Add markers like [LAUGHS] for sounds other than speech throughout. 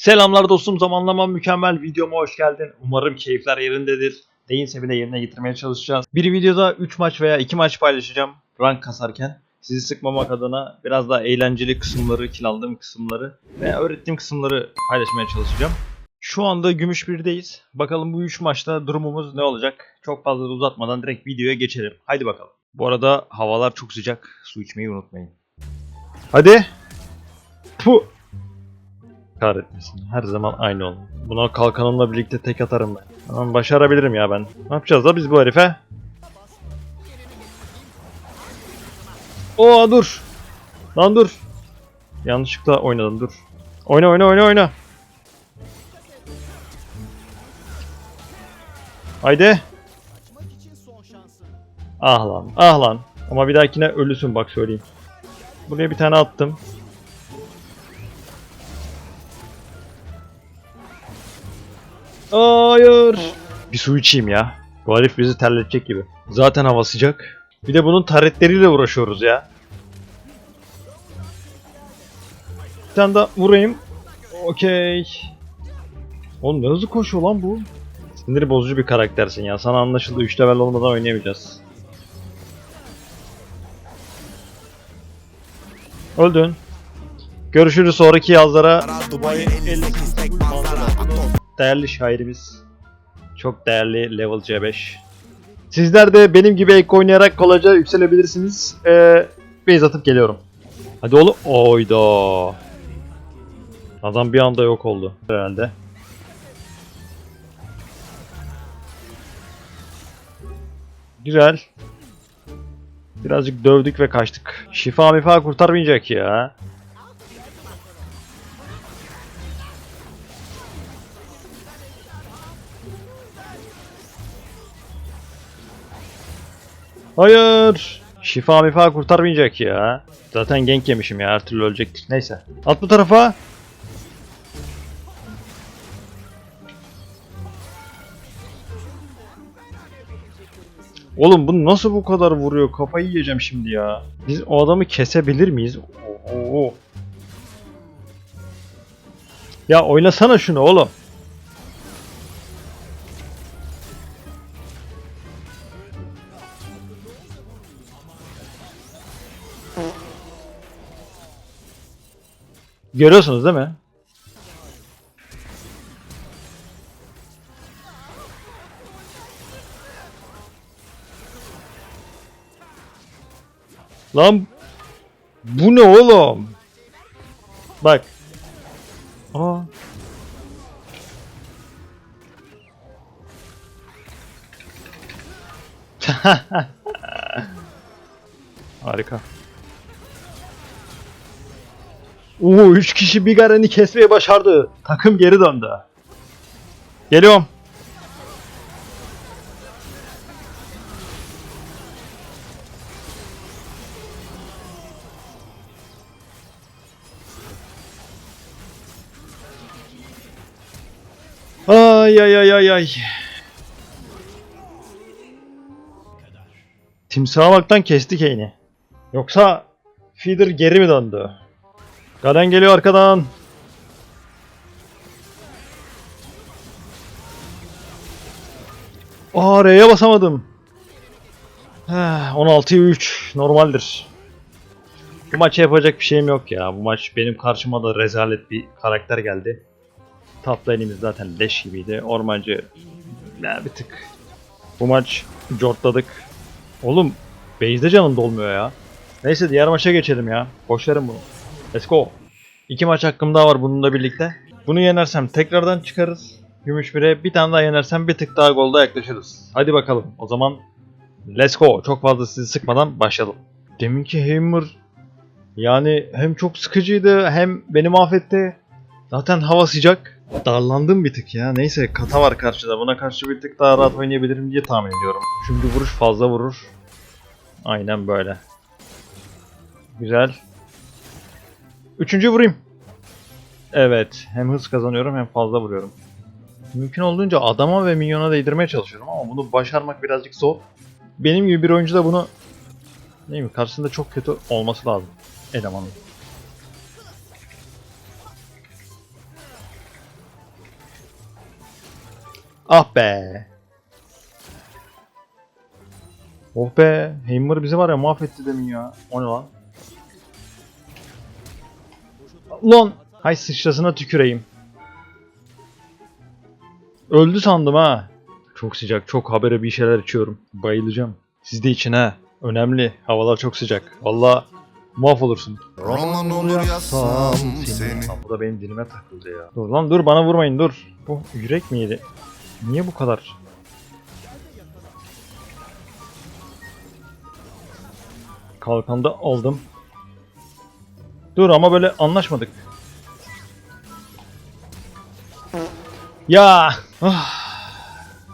Selamlar dostum zamanlama mükemmel videoma hoş geldin. Umarım keyifler yerindedir. Değilse bile yerine getirmeye çalışacağız. Bir videoda 3 maç veya 2 maç paylaşacağım rank kasarken. Sizi sıkmamak adına biraz daha eğlenceli kısımları, kilandığım kısımları ve öğrettiğim kısımları paylaşmaya çalışacağım. Şu anda Gümüş 1'deyiz. Bakalım bu 3 maçta durumumuz ne olacak? Çok fazla da uzatmadan direkt videoya geçelim. Haydi bakalım. Bu arada havalar çok sıcak. Su içmeyi unutmayın. Hadi. Puh. Kahretmesin. Her zaman aynı olun. Buna kalkanımla birlikte tek atarım ben. Tamam başarabilirim ya ben. Ne yapacağız da biz bu herife? Oo dur. Lan dur. Yanlışlıkla oynadım dur. Oyna oyna oyna oyna. Haydi. Ah lan ah lan. Ama bir dahakine ölüsün bak söyleyeyim. Buraya bir tane attım. Hayır. Bir su içeyim ya. Bu herif bizi terletecek gibi. Zaten hava sıcak. Bir de bunun taretleriyle uğraşıyoruz ya. Bir tane daha vurayım. Okey. Oğlum ne hızlı koşuyor lan bu. Sinir bozucu bir karaktersin ya. Sana anlaşıldı 3 level olmadan oynayamayacağız. Öldün. Görüşürüz sonraki yazlara. Dubai elindeki istek manzara değerli şairimiz. Çok değerli level C5. Sizler de benim gibi ek oynayarak kolayca yükselebilirsiniz. Ee, base atıp geliyorum. Hadi oğlum. Oyda. Adam bir anda yok oldu herhalde. Güzel. Birazcık dövdük ve kaçtık. Şifa mifa kurtarmayacak ya. Hayır. Şifa mifa kurtarmayacak ya. Zaten genk yemişim ya her türlü ölecektik. Neyse. At bu tarafa. Oğlum bu nasıl bu kadar vuruyor? Kafayı yiyeceğim şimdi ya. Biz o adamı kesebilir miyiz? Oo. Ya oynasana şunu oğlum. Görüyorsunuz değil mi? Lan bu ne oğlum? Bak. Aa. [LAUGHS] Harika. Oo 3 kişi bir Garen'i kesmeyi başardı. Takım geri döndü. Geliyorum. Ay ay ay ay ay. Timsaha baktan kesti Kane'i. Yoksa Feeder geri mi döndü? Garen geliyor arkadan. Aa R'ye basamadım. Heh, 16'ya 3 normaldir. Bu maça yapacak bir şeyim yok ya. Bu maç benim karşıma da rezalet bir karakter geldi. Top zaten leş gibiydi. Ormancı ya bir tık. Bu maç cortladık. Oğlum base'de canım dolmuyor ya. Neyse diğer maça geçelim ya. Boş verin bunu. Let's go. İki maç hakkım daha var bununla birlikte. Bunu yenersem tekrardan çıkarız. Gümüş 1'e bir tane daha yenersem bir tık daha golda yaklaşırız. Hadi bakalım. O zaman let's go. Çok fazla sizi sıkmadan başlayalım. Deminki Hammer yani hem çok sıkıcıydı hem beni mahvetti. Zaten hava sıcak. Darlandım bir tık ya. Neyse kata var karşıda. Buna karşı bir tık daha rahat oynayabilirim diye tahmin ediyorum. Çünkü vuruş fazla vurur. Aynen böyle. Güzel. Üçüncü vurayım. Evet. Hem hız kazanıyorum hem fazla vuruyorum. Mümkün olduğunca adama ve minyona değdirmeye çalışıyorum ama bunu başarmak birazcık zor. Benim gibi bir oyuncu da bunu değil mi? Karşısında çok kötü olması lazım elemanın. Ah be. Oh be. Heimer bizi var ya mahvetti demin ya. O ne lan? Lan. Hay sıçrasına tüküreyim. Öldü sandım ha. Çok sıcak. Çok habere bir şeyler içiyorum. Bayılacağım. Siz de için ha. Önemli. Havalar çok sıcak. Valla mahvolursun. Roman olur yazsam seni Lan bu da benim dilime takıldı ya. Dur lan dur bana vurmayın dur. Bu yürek miydi? Niye bu kadar? Kalkanda aldım. Dur ama böyle anlaşmadık. Ya! Ah!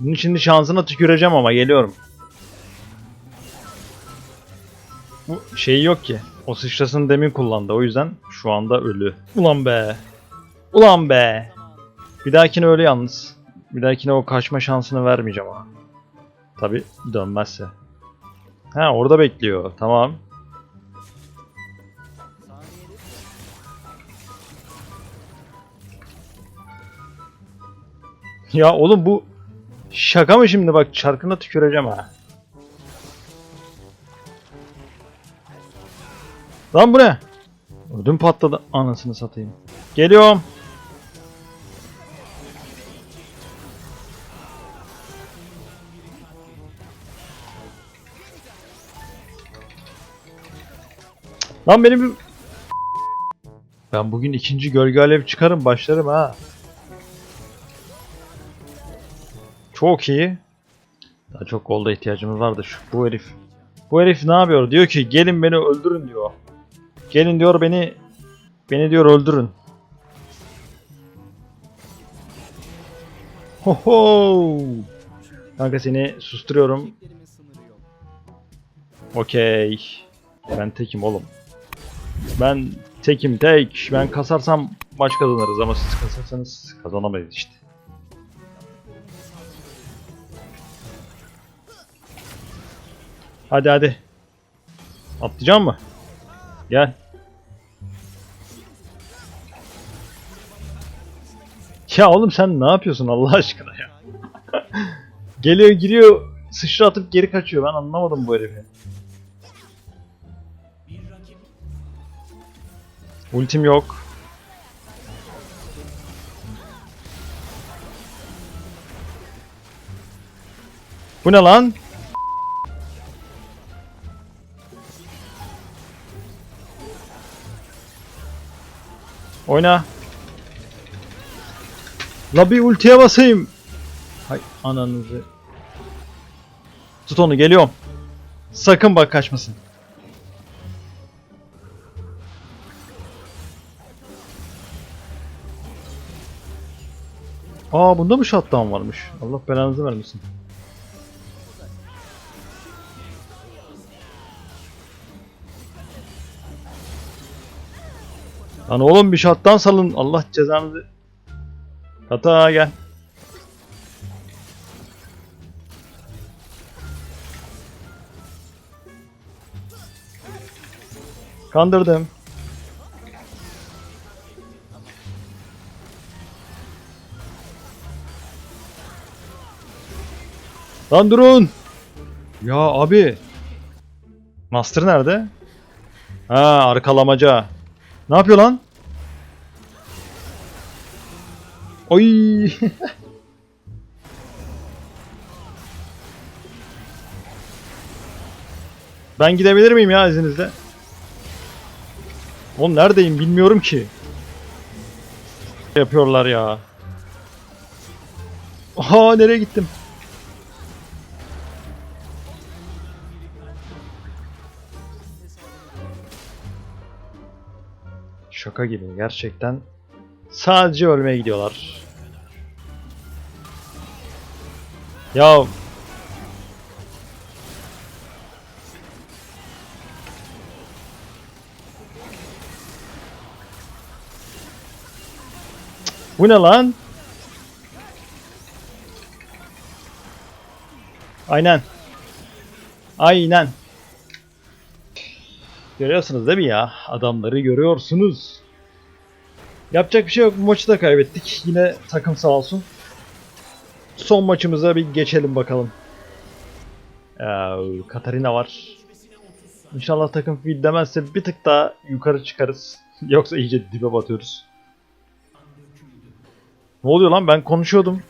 Bunun şimdi şansına tüküreceğim ama geliyorum. Bu şey yok ki. O sıçrasını demin kullandı. O yüzden şu anda ölü. Ulan be. Ulan be. Bir dahakine öyle yalnız. Bir dahakine o kaçma şansını vermeyeceğim ama. Tabi dönmezse. Ha orada bekliyor. Tamam. Ya oğlum bu şaka mı şimdi bak çarkına tüküreceğim ha. Lan bu ne? Ödüm patladı anasını satayım. Geliyorum. Lan benim. Ben bugün ikinci gölge alev çıkarım başlarım ha. Çok iyi. Daha çok golda ihtiyacımız vardı şu bu herif. Bu herif ne yapıyor? Diyor ki gelin beni öldürün diyor. Gelin diyor beni beni diyor öldürün. Ho ho. Kanka seni susturuyorum. Okey. Ben tekim oğlum. Ben tekim tek. Ben kasarsam maç kazanırız ama siz kasarsanız kazanamayız işte. Hadi hadi. Atlayacak mı? Gel. Ya oğlum sen ne yapıyorsun Allah aşkına ya? [LAUGHS] Geliyor giriyor sıçra atıp geri kaçıyor ben anlamadım bu herifi. Ultim yok. Bu ne lan? Oyna. La bir ultiye basayım. Hay ananızı. Tut onu geliyorum. Sakın bak kaçmasın. Aa bunda mı shutdown varmış? Allah belanızı vermesin. Lan oğlum bir shutdown salın. Allah cezanızı. Hata gel. Kandırdım. Lan durun. Ya abi. Master nerede? Ha arkalamaca. Ne yapıyor lan? Oy. [LAUGHS] ben gidebilir miyim ya izninizle? Oğlum neredeyim bilmiyorum ki. Yapıyorlar ya. Aha nereye gittim? Şaka gibi gerçekten. Sadece ölmeye gidiyorlar. Ya Bu ne lan? Aynen. Aynen. Görüyorsunuz değil mi ya? Adamları görüyorsunuz. Yapacak bir şey yok. Bu maçı da kaybettik. Yine takım sağ olsun. Son maçımıza bir geçelim bakalım. Ee, Katarina var. İnşallah takım feed demezse bir tık daha yukarı çıkarız. [LAUGHS] Yoksa iyice dibe batıyoruz. Ne oluyor lan ben konuşuyordum.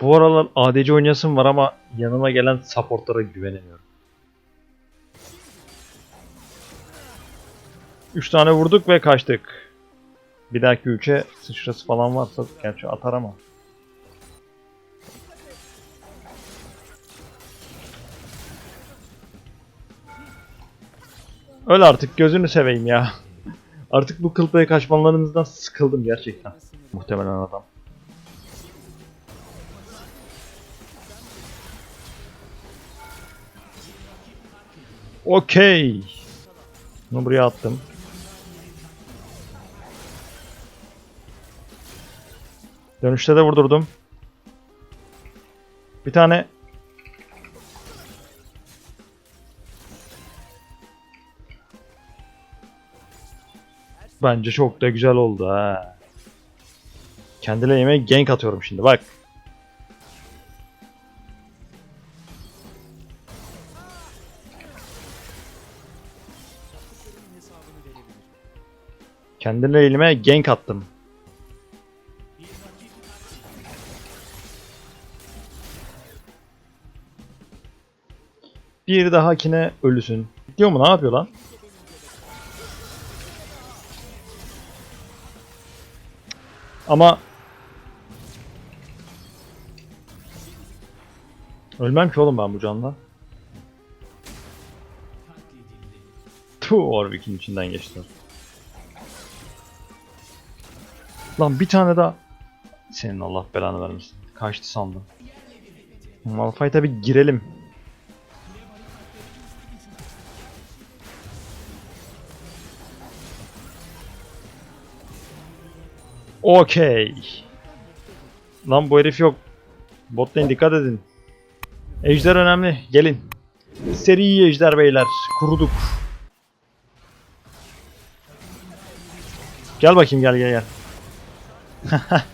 Bu aralar ADC oynayasım var ama yanıma gelen supportlara güvenemiyorum. 3 tane vurduk ve kaçtık. Bir dahaki 3'e sıçrası falan varsa gerçi atar ama. Öl artık gözünü seveyim ya. Artık bu kıl payı kaçmalarınızdan sıkıldım gerçekten. Muhtemelen adam. Okey. Bunu buraya attım. Dönüşte de vurdurdum. Bir tane Bence çok da güzel oldu ha. Kendi lane'ime gank atıyorum şimdi bak. Kendi lane'ime gank attım. Bir dahakine ölüsün. Diyor mu ne yapıyor lan? Ama Ölmem ki oğlum ben bu canla. Tu Warwick'in içinden geçti. Lan bir tane daha. Senin Allah belanı vermesin. Kaçtı sandım. Malphite'a bir girelim. Okey. Lan bu herif yok. Bot lane dikkat edin. Ejder önemli. Gelin. Seri ejder beyler. Kuruduk. Gel bakayım gel gel gel. [LAUGHS]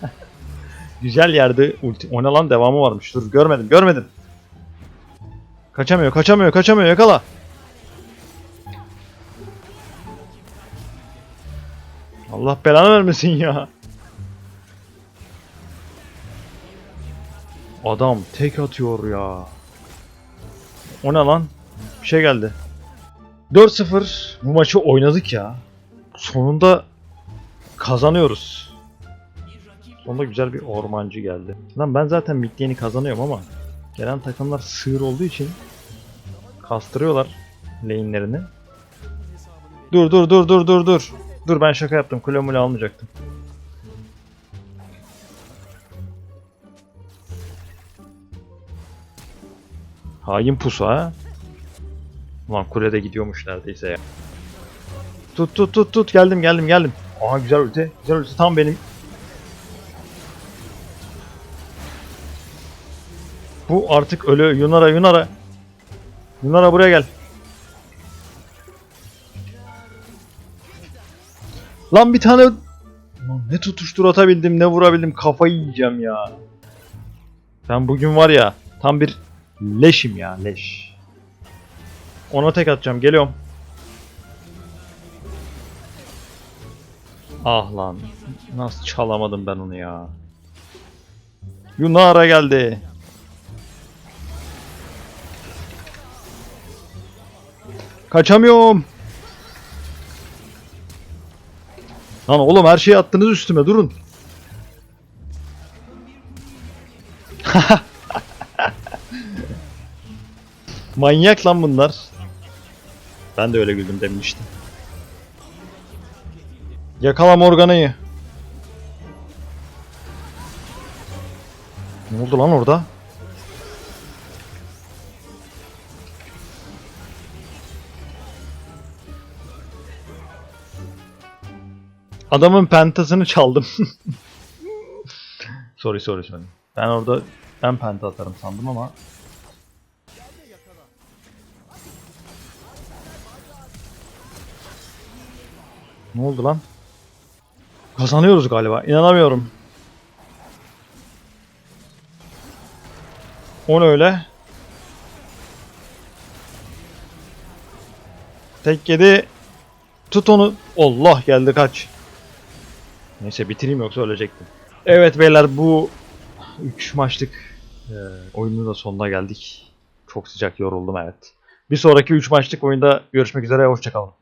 Güzel yerde ulti. O ne lan devamı varmış. Dur görmedim görmedim. Kaçamıyor kaçamıyor kaçamıyor yakala. Allah belanı vermesin ya. Adam tek atıyor ya. O ne lan? Bir şey geldi. 4-0 bu maçı oynadık ya. Sonunda kazanıyoruz. Sonunda güzel bir ormancı geldi. Lan ben zaten midlane'i kazanıyorum ama gelen takımlar sığır olduğu için kastırıyorlar lane'lerini. Dur dur dur dur dur dur. Dur ben şaka yaptım. Kule almayacaktım. Hain pusu ha. Ulan kulede gidiyormuş neredeyse ya. Tut tut tut tut geldim geldim geldim. Aha güzel ulti. Güzel ulti tam benim. Bu artık ölü Yunara Yunara. Yunara buraya gel. Lan bir tane Lan ne tutuştur atabildim ne vurabildim kafayı yiyeceğim ya. Ben bugün var ya tam bir leşim ya leş. Ona tek atacağım geliyorum. Ah lan nasıl çalamadım ben onu ya. Yunara geldi. Kaçamıyorum. Lan oğlum her şeyi attınız üstüme durun. Manyak lan bunlar. Ben de öyle güldüm demiştim. Yakala Morgana'yı. Ne oldu lan orada? Adamın pentasını çaldım. [LAUGHS] sorry sorry sorry. Ben orada ben penta atarım sandım ama Ne oldu lan? Kazanıyoruz galiba. İnanamıyorum. O öyle? Tek yedi. Tut onu. Allah geldi kaç. Neyse bitireyim yoksa ölecektim. Evet beyler bu 3 maçlık e, oyunun da sonuna geldik. Çok sıcak yoruldum evet. Bir sonraki 3 maçlık oyunda görüşmek üzere hoşçakalın.